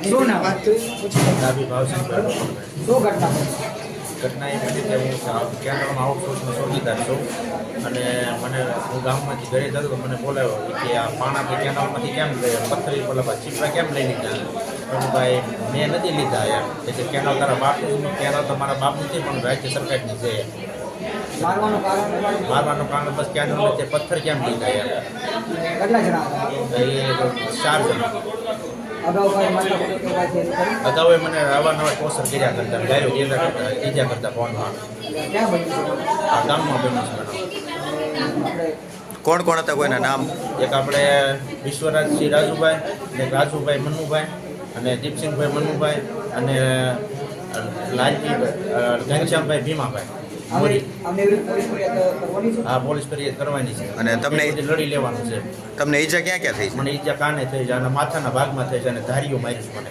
શું નામ ડાબી ભાવસિંહ શું ઘટના? ઘટના એ બની કે હું ચોકીદાર છું? અને મને હું ગામમાંથી ઘરે જતો મને બોલાવ્યો કે આ પાણાથી કેનાલમાંથી કેમ પથ્થરી બોલા ચીપડા કેમ લઈ લીધા? તો ભાઈ મેં નથી લીધા યાર એટલે કેનાલ તારા બાપનું. કેનાલ તો મારા બાપનું પણ રાજ્ય સરકારની છે મારવાનું કારણ મારવાનું કારણ બસ કેનાલ પથ્થર કેમ લીધા યાર કેટલા જણા? ચાર જણા. અગાઉ મને અવારનવાર ટોસર કર્યા કરતા ગાયો જેતા કરતા ઈજા કરતા ફોનમાં આ ગામમાં બન્યું છે કોણ કોણ હતા કોઈના નામ? એક આપણે વિશ્વરાજસિંહ રાજુભાઈ અને રાજુભાઈ મનુભાઈ અને દીપસિંહભાઈ મનુભાઈ અને લાલજી ઘનશ્યામભાઈ ભીમાભાઈ. મોરી એવી પોલીસ ફરિયાદ કરવાની છે? આ પોલીસ ફરિયાદ કરવાની છે. અને તમને- એ લડી લેવાનું છે. તમને ઈજા ક્યાં ક્યાં થઈ છે? મને ઈજા કાને થઈ છે? અને માથાના ભાગમાં થઈ છે અને ધારીઓ મારીશ મને.